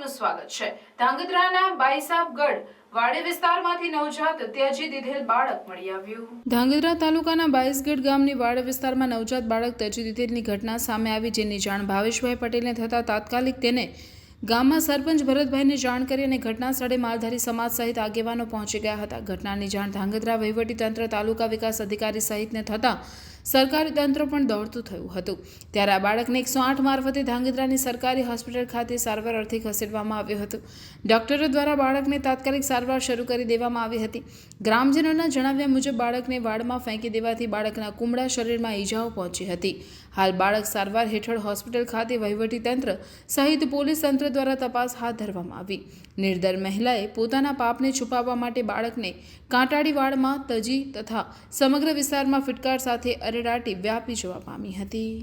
સ્વાગત છે. ધાંગધ્રાના બાઈસાબગઢ વાડી વિસ્તારમાંથી નવજાત ત્યજી દીધેલ બાળક મળી આવ્યું. ધાંગધ્રા તાલુકાના બાઈસગઢ ગામની વાડે વિસ્તારમાં નવજાત બાળક ત્યજી દીધેલની ઘટના સામે આવી, જેની જાણ ભાવેશભાઈ પટેલને થતાં તાત્કાલિક તેને ગામમાં સરપંચ ભરતભાઈને જાણ કરી અને ઘટના સ્થળે માલધારી સમાજ સહિત આગેવાનો પહોંચી ગયા હતા. ઘટનાની જાણ ધાંગધ્રા વહીવટીતંત્ર તાલુકા વિકાસ અધિકારી સહિતને થતાં સરકારી તંત્ર પણ દોડતું થયું હતું. ત્યારે આ બાળકને એકસો આઠ મારફતે ધાંગધ્રાની સરકારી હોસ્પિટલ ખાતે સારવાર અર્થે ખસેડવામાં આવ્યું હતું. ડોક્ટરો દ્વારા બાળકને તાત્કાલિક સારવાર શરૂ કરી દેવામાં આવી હતી. ગ્રામજનોના જણાવ્યા મુજબ, બાળકને વાડમાં ફેંકી દેવાથી બાળકના કુમળા શરીરમાં ઈજાઓ પહોંચી હતી. હાલ બાળક સારવાર હેઠળ હોસ્પિટલ ખાતે વહીવટીતંત્ર સહિત પોલીસ તંત્ર દ્વારા તપાસ હાથ ધરવામાં આવી. નિર્દર મહિલાએ પોતાના પાપને છુપાવવા માટે બાળકને કાંટાળી વાળમાં તજી તથા સમગ્ર વિસ્તારમાં ફિટકાર સાથે અરેરાટી વ્યાપી જોવા પામી હતી.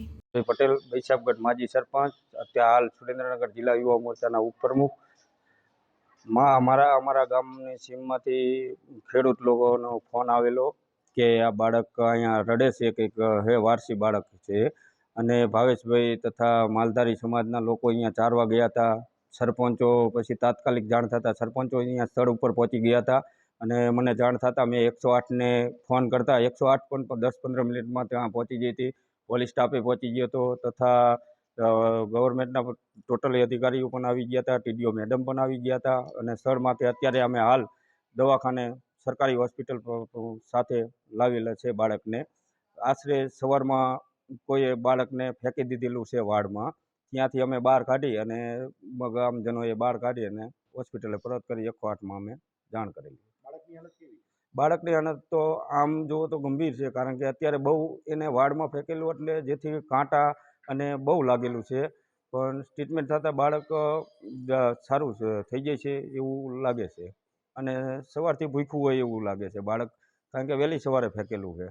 પટેલ બૈસાબગઢ માજી સરપંચ, અત્યારે હાલ સુરેન્દ્રનગર જિલ્લા યુવા મોરચાના ઉપપ્રમુખ. માં, અમારા અમારા ગામની સીમમાંથી ખેડૂત લોકોનો ફોન આવેલો કે આ બાળક અહીંયા રડે છે, કંઈક, હે, વારસી બાળક છે. અને ભાવેશભાઈ તથા માલધારી સમાજના લોકો અહીંયા ચારવા ગયા હતા. સરપંચો પછી તાત્કાલિક જાણ થતાં સરપંચો અહીંયા સ્થળ ઉપર પહોંચી ગયા હતા. અને મને જાણ થતાં મેં એકસો આઠને ફોન કરતા એકસો આઠ પણ દસ પંદર મિનિટમાં ત્યાં પહોંચી ગઈ હતી. પોલીસ સ્ટાફે પહોંચી ગયો હતો તથા ગવર્મેન્ટના ટોટલી અધિકારીઓ પણ આવી ગયા હતા, ટીડીઓ મેડમ પણ આવી ગયા હતા અને સ્થળમાંથી અત્યારે અમે હાલ દવાખાને સરકારી હોસ્પિટલ સાથે લાવેલા છે બાળકને. આશરે સવારમાં કોઈએ બાળકને ફેંકી દીધેલું છે વાડમાં ત્યાંથી અમે બહાર કાઢી અને ગામજનોએ બહાર કાઢી અને હોસ્પિટલે પરત કરી એકસો આઠમાં અમે જાણ કરેલી. બાળકની હાલત તો આમ જુઓ તો ગંભીર છે કારણ કે અત્યારે બહુ એને વાડમાં ફેંકેલું એટલે જેથી કાંટા અને બહુ લાગેલું છે પણ ટ્રીટમેન્ટ થતાં બાળક સારું છે થઈ જાય છે એવું લાગે છે. અને સવારથી ભૂખ્યું હોય એવું લાગે છે બાળક કારણ કે વહેલી સવારે ફેંકેલું છે.